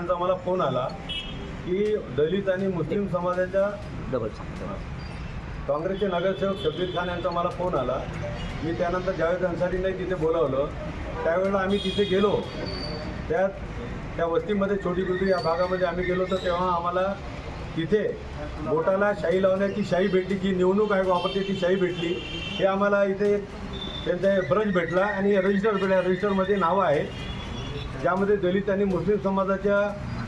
यांचा मला फोन आला की दलित आणि मुस्लिम समाजाच्या डबल काँग्रेसचे नगरसेवक शब्बीर खान यांचा मला फोन आला. मी त्यानंतर जावेद अन्सारींनाही तिथे बोलावलं. त्यावेळेला आम्ही तिथे गेलो. त्यात त्या वस्तीमध्ये छोटी गुजरी या भागामध्ये आम्ही गेलो तर तेव्हा आम्हाला तिथे बोटाला शाई लावण्याची शाई भेटली जी निवडणूक आयोग वापरते ती शाई भेटली. हे आम्हाला इथे त्यांचा ब्रंच भेटला आणि रजिस्टर भेटला रजिस्टरमध्ये नावं आहेत. ज्यामध्ये दलित आणि मुस्लिम समाजाच्या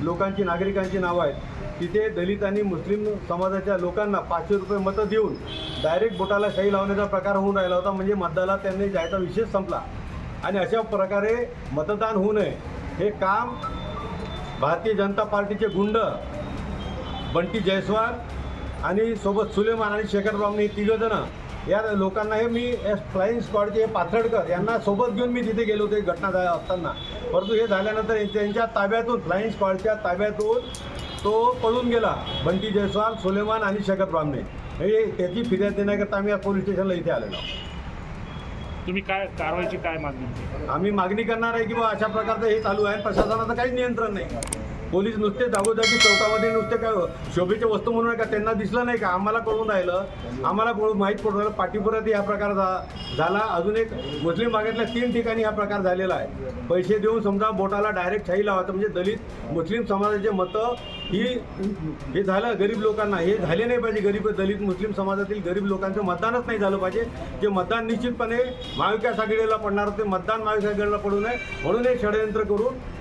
लोकांची नागरिकांची नावं आहेत. तिथे दलित आणि मुस्लिम समाजाच्या लोकांना पाचशे रुपये मतं देऊन डायरेक्ट बोटाला शाही लावण्याचा प्रकार होऊन राहिला होता. म्हणजे मतदाला त्यांनी जायचा विषय संपला. आणि अशा प्रकारे मतदान होऊ नये हे काम भारतीय जनता पार्टीचे गुंड बंटी जयस्वाल आणि सोबत सुलेमान आणि शेखर ब्राह्मणे हे तिघंजणं या लोकांना हे मी फ्लाईंग स्क्वॉडचे हे पाथर्डकर यांना सोबत घेऊन मी तिथे गेलो होते घटना झा असताना परंतु हे झाल्यानंतर यांच्या- त्यांच्या ताब्यातून फ्लाईंग स्क्वॉडच्या ताब्यातून तो पळून गेला बंटी जयस्वाल सुलेमान आणि शेखर ब्राह्मणे हे त्याची फिर्याद देण्याकरता आम्ही या पोलीस स्टेशनला इथे आलेलो. तुम्ही काय कारवाईची काय मागणी? आम्ही मागणी करणार आहे की बा अशा प्रकारचं हे चालू आहे प्रशासनाचं काही नियंत्रण नाही पोलीस नुसते जागोजागी चौकामध्ये नुसते काय शोभेच्या वस्तू म्हणून का? त्यांना दिसलं नाही का? आम्हाला कळून राहिलं. आम्हाला कळून माहीत पडून राहिलं. पाठीपुरात या प्रकार झाला. अजून एक मुस्लिम भागातल्या तीन ठिकाणी हा प्रकार झालेला आहे. पैसे देऊन समजा बोटाला डायरेक्ट शाही लावायचं म्हणजे दलित मुस्लिम समाजाचे मतं ही हे झालं गरीब लोकांना. हे झाले नाही पाहिजे गरीब दलित मुस्लिम समाजातील गरीब लोकांचं मतदानच नाही झालं पाहिजे. जे मतदान निश्चितपणे महाविकास आघाडीला पडणार होते मतदान महाविकास आघाडीला पडू नये. म्हणून हे षडयंत्र करून